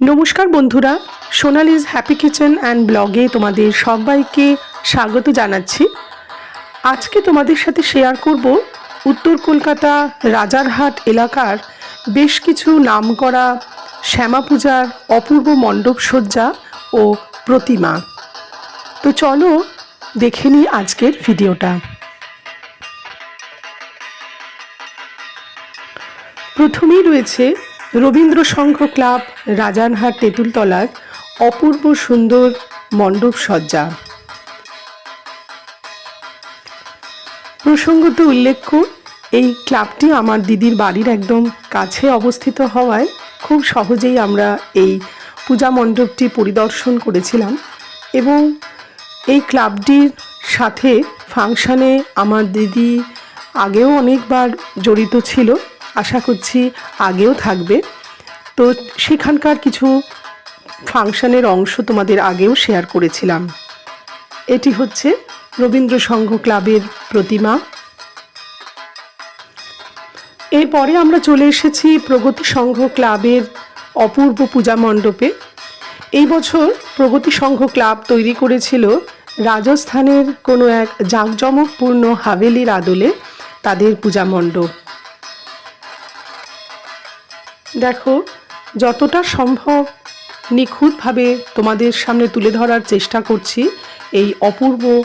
নমস্কার বন্ধুরা সোনালিজ happy kitchen and ব্লগে তোমাদের সবাইকে স্বাগত জানাচ্ছি। আজকে তোমাদের সাথে শেয়ার করব উত্তর কলকাতা রাজারহাট এলাকার বেশ কিছু নামকরা শ্যামা পূজার অপূর্ব মণ্ডপ সজ্জা ও প্রতিমা। তো চলো দেখে নিই আজকের ভিডিওটা। প্রথমেই রয়েছে রবীন্দ্র সংঘ ক্লাব রাজারহাট তেঁতুলতলার অপূর্ব সুন্দর মণ্ডপ সজ্জা। প্রসঙ্গত উল্লেখ্য, এই ক্লাবটি আমার দিদির বাড়ির একদম কাছে অবস্থিত হওয়ায় খুব সহজেই আমরা এই পূজা মণ্ডপটি পরিদর্শন করেছিলাম এবং এই ক্লাবটির সাথে ফাংশানে আমার দিদি আগেও অনেকবার জড়িত ছিল। আশা করছি আগেও থাকবে। তো সেখানকার কিছু ফাংশনের অংশ তোমাদের আগেও শেয়ার করেছিলাম। এটি হচ্ছে রবীন্দ্র সংঘ ক্লাবের প্রতিমা। এরপরে আমরা চলে এসেছি প্রগতি সংঘ ক্লাবের অপূর্ব পূজা মণ্ডপে। এই বছর প্রগতি সংঘ ক্লাব তৈরি করেছিল রাজস্থানের কোনো এক জাঁকজমকপূর্ণ হাভেলির আদলে তাদের পূজা মণ্ডপ। দেখো, যতটা সম্ভব নিখুঁতভাবে তোমাদের সামনে তুলে ধরার চেষ্টা করছি এই অপূর্ব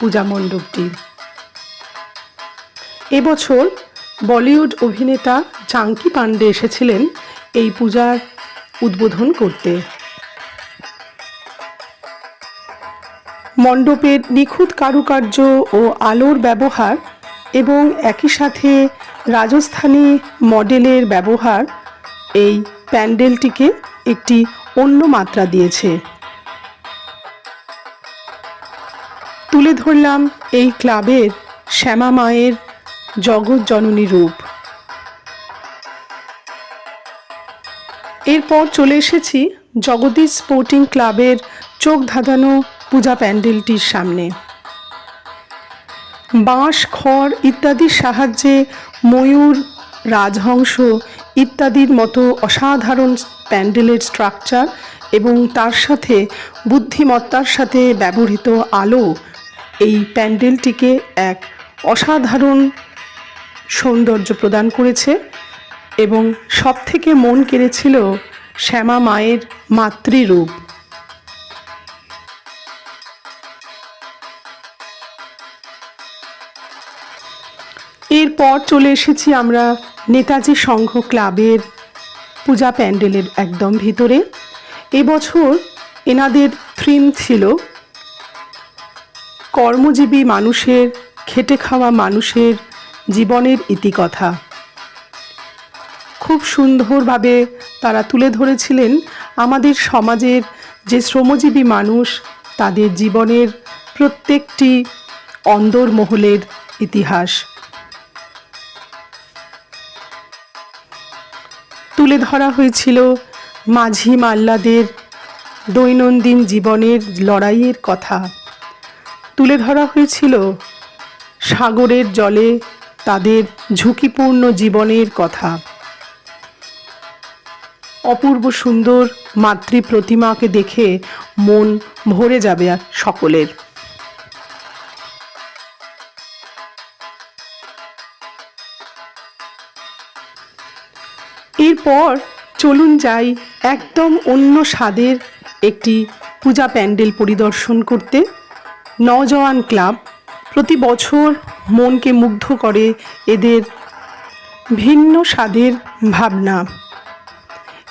পূজা মণ্ডপটি। এবছর বলিউড অভিনেতা চাঙ্কি পান্ডে এসেছিলেন এই পূজার উদ্বোধন করতে। মণ্ডপের নিখুঁত কারুকার্য ও আলোর ব্যবহার এবং একই সাথে রাজস্থানী মডেলের ব্যবহার এই প্যান্ডেলটিকে একটি অন্য মাত্রা দিয়েছে। তুলে ধরলাম এই ক্লাবের শ্যামা মায়ের জগৎ জননী রূপ। এরপর চলে এসেছি জগদীশ স্পোর্টিং ক্লাবের চোখ ধাঁধানো পূজা প্যান্ডেলটির সামনে। বাঁশ, খড় ইত্যাদির সাহায্যে ময়ূর, রাজহংস ইত্যাদির মতো অসাধারণ প্যান্ডেলের স্ট্রাকচার এবং তার সাথে বুদ্ধিমত্তার সাথে ব্যবহৃত আলো, এই প্যান্ডেলটিকে এক অসাধারণ সৌন্দর্য প্রদান করেছে এবং সবথেকে মন কেড়েছিল শ্যামা মায়ের মাতৃরূপ। এরপর চলে এসেছি আমরা নেতাজি সংঘ ক্লাবের পূজা প্যান্ডেলের একদম ভিতরে। এবছর এনাদের থিম ছিল কর্মজীবী মানুষের, খেটে খাওয়া মানুষের জীবনের ইতিকথা। খুব সুন্দরভাবে তারা তুলে ধরেছিলেন আমাদের সমাজের যে শ্রমজীবী মানুষ, তাদের জীবনের প্রত্যেকটি অন্দরমহলের ইতিহাস। তুলে ধরা হয়েছিল মাঝি মাল্লাদের দৈনন্দিন জীবনের লড়াইয়ের কথা। তুলে ধরা হয়েছিল সাগরের জলে তাদের ঝুঁকিপূর্ণ জীবনের কথা। অপূর্ব সুন্দর মাতৃ প্রতিমাকে দেখে মন ভরে যাবে সকলের। এরপর চলুন যাই একদম অন্য স্বাদের একটি পূজা প্যান্ডেল পরিদর্শন করতে। নজওয়ান ক্লাব প্রতি বছর মনকে মুগ্ধ করে এদের ভিন্ন স্বাদের ভাবনা।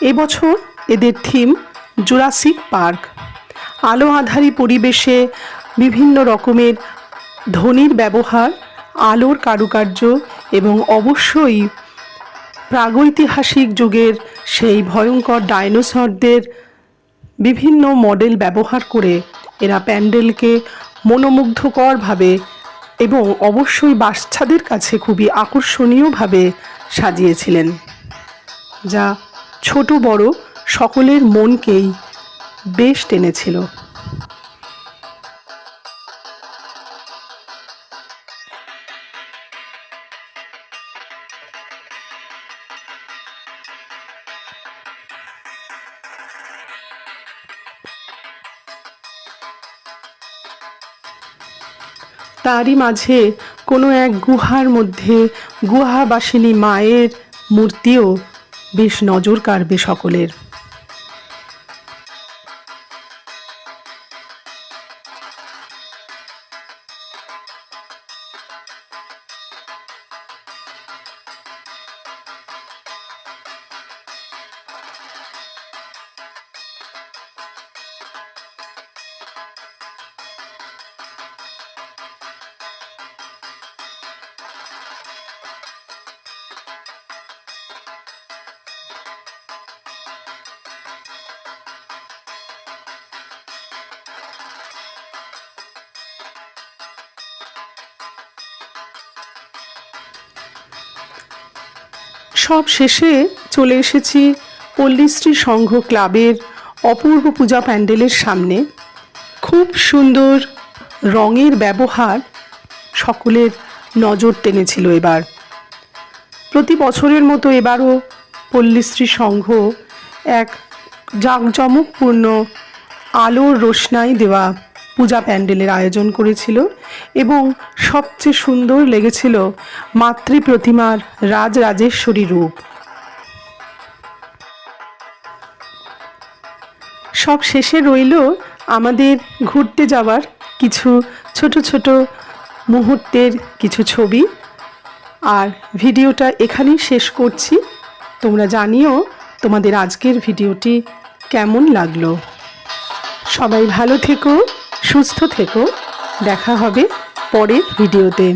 এবছর এদের থিম জুরাসিক পার্ক। আলো আধারি পরিবেশে বিভিন্ন রকমের ধ্বনির ব্যবহার, আলোর কারুকার্য এবং অবশ্যই প্রাগৈতিহাসিক যুগের সেই ভয়ঙ্কর ডাইনোসরদের বিভিন্ন মডেল ব্যবহার করে এরা প্যান্ডেলকে মনোমুগ্ধকরভাবে এবং অবশ্যই বাচ্চাদের কাছে খুবই আকর্ষণীয়ভাবে সাজিয়েছিলেন, যা ছোট বড় সকলের মনকেই বেশ টেনেছিল। তারই মাঝে কোনো এক গুহার মধ্যে গুহাবাসিনী মায়ের মূর্তিও বেশ নজর কাড়বে সকলের। সব শেষে চলে এসেছি পল্লীশ্রী সংঘ ক্লাবের অপূর্ব পূজা প্যান্ডেলের সামনে। খুব সুন্দর রঙের ব্যবহার সকলের নজর টেনেছিল এবার। প্রতি বছরের মতো এবারও পল্লীশ্রী সংঘ এক জাঁকজমকপূর্ণ আলোর রোশনাই দেওয়া পূজা প্যান্ডেলের আয়োজন করেছিল এবং সবচেয়ে সুন্দর লেগেছিল মাতৃ প্রতিমার রাজরাজেশ্বরী রূপ। সব শেষে রইল আমাদের ঘুরতে যাওয়ার কিছু ছোট ছোট মুহূর্তের কিছু ছবি। আর ভিডিওটা এখানেই শেষ করছি। তোমরা জানিও তোমাদের আজকের ভিডিওটি কেমন লাগল। সবাই ভালো থেকো। সুস্থ থেকো। দেখা হবে পরের ভিডিওতে।